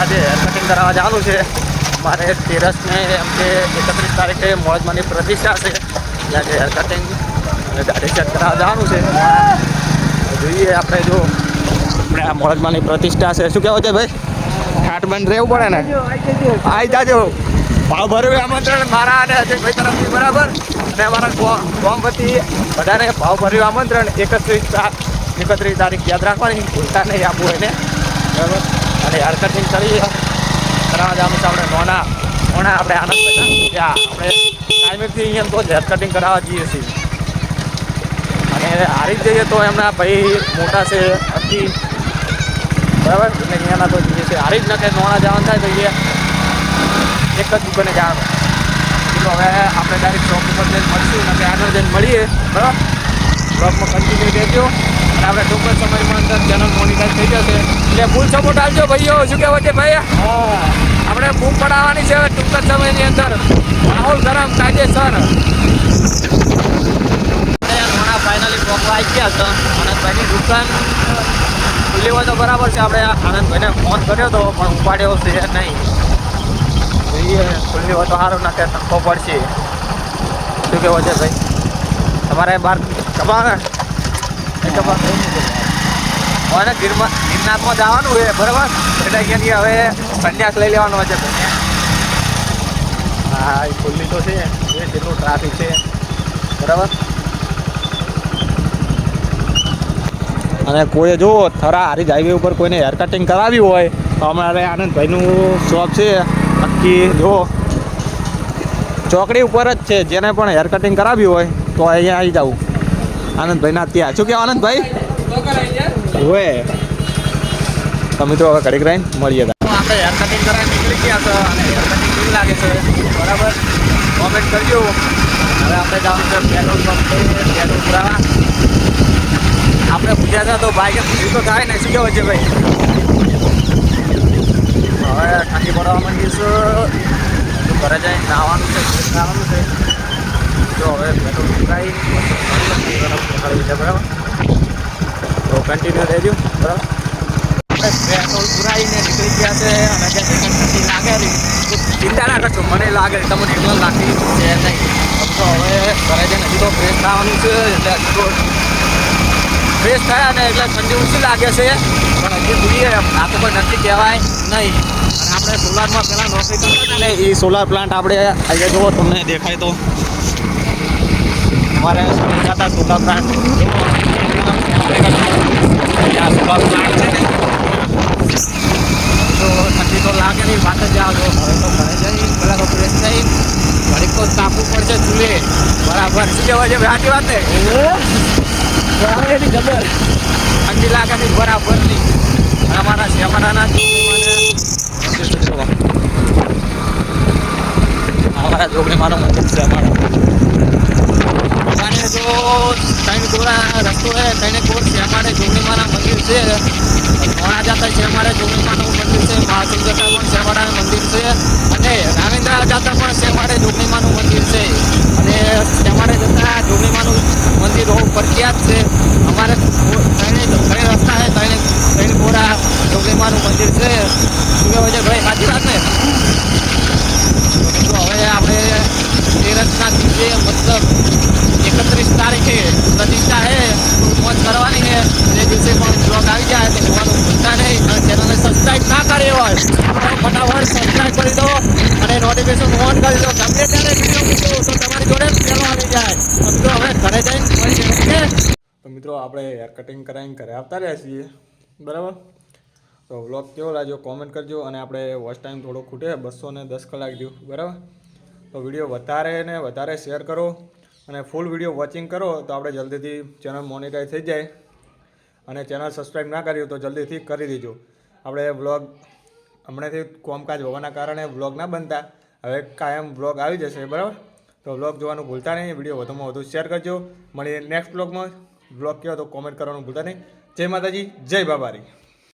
આજે કટિંગ કરાવવા જવાનું છે. મારે તેરસને એમ કે એકત્રીસ તારીખે મોજમાંની પ્રતિષ્ઠા છે. એટલે આજે હેર કટિંગ અને દાઢી સેટ કરાવવા જવાનું છે. જોઈએ આપણે જો આપણે આ મોજમાંની પ્રતિષ્ઠા છે. શું કહેવું છે ભાઈ? ઠાટ બંધ રહેવું પડે ને? આવી જાજો. ભાવ ભરવે આમંત્રણ મારા અને અજયભાઈ તરફથી બરાબર? અને અમારા ગોમ વતી બધાને ભાવ ભર્યું આમંત્રણ. એકત્રીસ એકત્રીસ તારીખ યાદ રાખવાની. ભૂલતા નહીં આપવું એને બરાબર? અને હેર કટિંગ કરી કરાવવા જામ છે આપણે નોના. નોના આપણે આનંદ ત્યાં આપણે ટાઈમેથી અહીંયા તો હેર કટિંગ કરાવવા જઈએ છીએ. અને હારી જ જઈએ તો એમના ભાઈ મોટા છે, અતિ. બરાબર? એટલે અહીંયાના તો જઈએ છીએ. હારી જ ન કે નોણા જવાનું થાય તો એ એક જ દુકાને જવાનું. તો હવે આપણે ડાયરેક્ટ શોપ ઉપર જઈને મળીશું. અને આગળ જઈને મળીએ. બરાબર? બ્લોગમાં કન્ટિન્યુ રહેજો આપણે ટૂંક જ સમયમાં અંદર ચેનલ મોનિટાઈઝ થઈ જશે. એટલે ફૂલ સપોર્ટ આપજો ભાઈઓ. શું કહેવાય છે ભાઈ? આપણે બૂમ પડાવવાની છે ટૂંક જ સમયની અંદર. માહોલ ગરમ કાયદેસર. ફાઇનલી પહોંચવા આવી ગયા હતા. આનંદભાઈની દુકાન ખુલ્લી હોય તો બરાબર છે. આપણે આનંદભાઈને ફોન કર્યો હતો પણ ઉપાડ્યો છે નહીં. જોઈએ ખુલ્લી હોય તો સારું ના કે ધક્કો પડશે. શું કહેવો છે ભાઈ? તમારે બહાર કમાને ગિરમાં ગિરનાથમાં જવાનું છે, બરાબર? એટલે અહીંયાથી હવે સંન્યાસ લઈ લેવાનો છે. હા, એ ખુલ્લી તો છે. એ જેટલું ટ્રાફિક છે. બરાબર? અને કોઈ જો થરા હારી હાઈવે ઉપર કોઈને હેર કટિંગ કરાવી હોય, તો અમારે આનંદભાઈનું શોપ છે. નક્કી જો ચોકડી ઉપર જ છે. જેને પણ હેર કટિંગ કરાવી હોય, તો અહીંયા આવી જવું આનંદભાઈના ત્યાં શું કહેવા આનંદભાઈ? હોય તો મિત્રો હવે ઘડીક રહીને મળીએ આપણે હેર કટિંગ કરાવી નીકળી ગયા છો અને હેર કટિંગ કેવી લાગે છે? બરાબર? કોમેન્ટ કરજો. હવે આપણે જવાનું છે પેટ્રોલ પંપ પેટ્રોલ પુરાવા. આપણે ગુજરાતમાં તો બાઇક પૂરી તો થાય ને, શું કહેવાય છે ભાઈ? હવે ઠંડી પડવા માંડી છે ઘરે જઈને નાવાનું છે જો હવે પેટ્રોલ પુરાઈ છે, બરાબર? તો કન્ટિન્યુ રહેજો, બરાબર? પેટ્રોલ પુરાઈને નીકળી ગયા છે અને જે ઠંડી લાગે તો ચિંતા ના કરશો, મને લાગે તમને એટલો લાગી છે નહીં તો હવે ઘરે જઈને નથી તો ફ્રેશ થવાનું છે એટલે ફ્રેશ થયા ને એટલે ઠંડી ઓછી લાગે છે, પણ હજી જોઈએ, આ તો કોઈ નક્કી કહેવાય નહીં. અને આપણે સોલારમાં પહેલાં નોકરી કરતા ને, એ સોલાર પ્લાન્ટ આપણે અહીંયા જુઓ, તમને દેખાય તો. સોલાર પ્લાન્ટ ત્યાં સોલાર પ્લાન્ટ છે ને તો ઠંડી તો લાગે નહીં, વાત જ જાઓ છો હવે તો ઘરે જઈ પહેલાં તો ફ્રેશ થઈ ઘડીક તો તાપવું પડશે ચૂલે બરાબર. શું કહેવાય છે? સાચી વાત ને? ઠંડી લાગે નહીં, બરાબર નહીં. અમારા શેમાડાના અમારા જોગણીમાનું મંદિર છે અમારા. જો ત્રણ ગોળા રસ્તો છે, ત્રણે ગોળ છે. જોગણીમાના મંદિર છે. ઘણા જાતા અમારે જોગણીમાનું મંદિર છે જતા પણ છે મંદિર છે. અને રામેન્દ્ર જાતા પણ અમારે જોગણીમાનું મંદિર છે. અને અમારે જતા જોગણીમાનું મંદિર બહુ પ્રખ્યાત છે. અમારે ત્રણે ત્રણ રસ્તા છે, ત્રણે ત્રણ ગોળા જોગણીમાનું મંદિર છે. શું કહેવાય છે, ભાઈ? સાચી વાત ને તો હવે આપણે તેરસના દિવસે મતલબ એકત્રીસ તારીખે પ્રતિષ્ઠા છે મોજ કરવાની છે તે દિવસે પણ બ્લોગ આવી જાય તો જોવાનું ભૂલતા નહીં અને ચેનલને સબસ્ક્રાઈબ ના કરી હોય તો ફટાફટ સબસ્ક્રાઈબ કરી દો અને નોટિફિકેશન ઓન કરી દો ગમે તો મિત્રો આપણે હેર કટિંગ કરાવીને ઘરે આવતા રહ્યા છીએ. બરાબર? તો વ્લોગ કેવો લાગ્યો કોમેન્ટ કરજો અને આપણે વોચ ટાઈમ થોડો ખૂટે બસો ને દસ કલાક જેવું બરાબર? તો વીડિયો વધારે ને વધારે શેર કરો અને ફૂલ વીડિયો વોચિંગ કરો તો આપણે જલ્દીથી ચેનલ મોનિટાઈઝ થઈ જાય. અને ચેનલ સબસ્ક્રાઈબ ના કર્યું તો જલ્દીથી કરી દેજો. આપણે વ્લોગ હમણાંથી કોમકાજ હોવાના કારણે વ્લોગ ના બનતા. હવે કાયમ વ્લોગ આવી જશે, બરાબર? તો બ્લોગ જોવાનું ભૂલતા નહીં વીડિયો વધુમાં વધુ શેર કરજો. મળીએ નેક્સ્ટ બ્લોગમાં વ્લોગ કહેવા તો કોમેન્ટ કરવાનું ભૂલતા નહીં. જય માતાજી, જય બાબારી.